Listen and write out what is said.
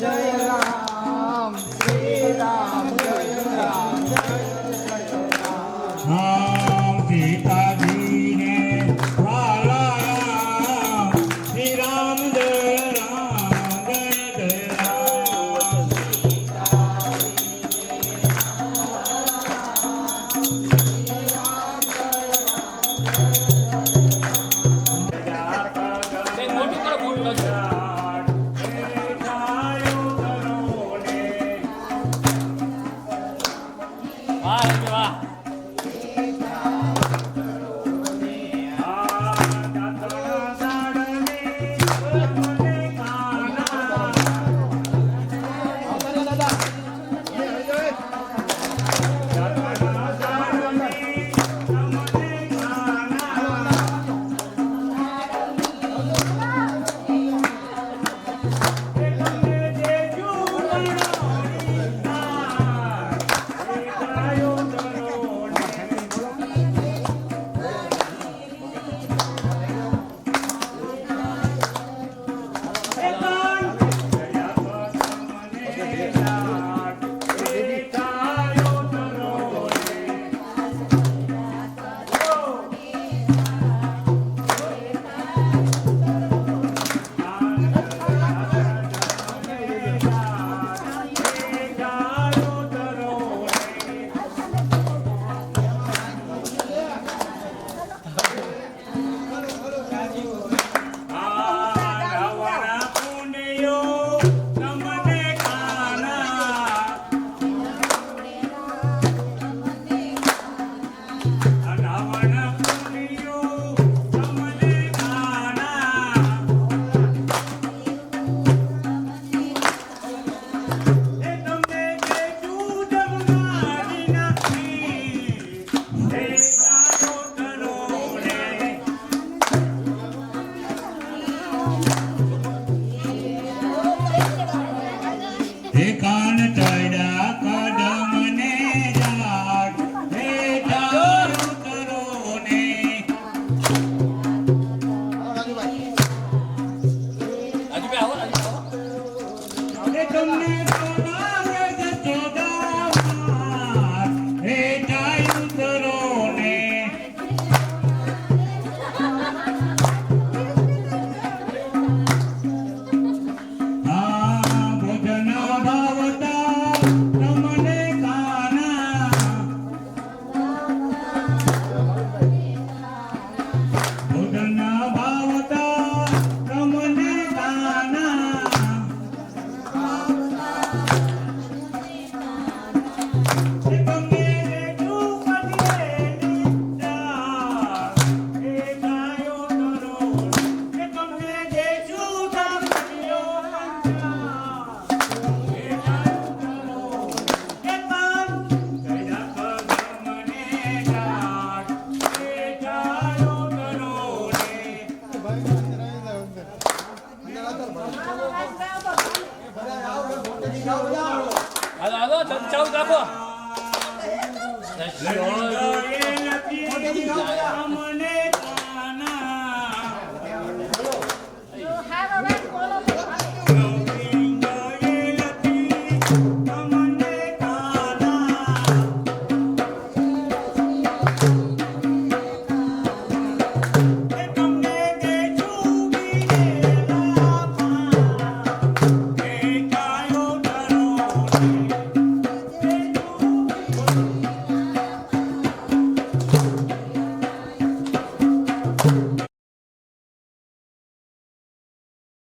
जय राम जय राम जय राम जय વાહ વાહ. காண ચાલુ રાખો મને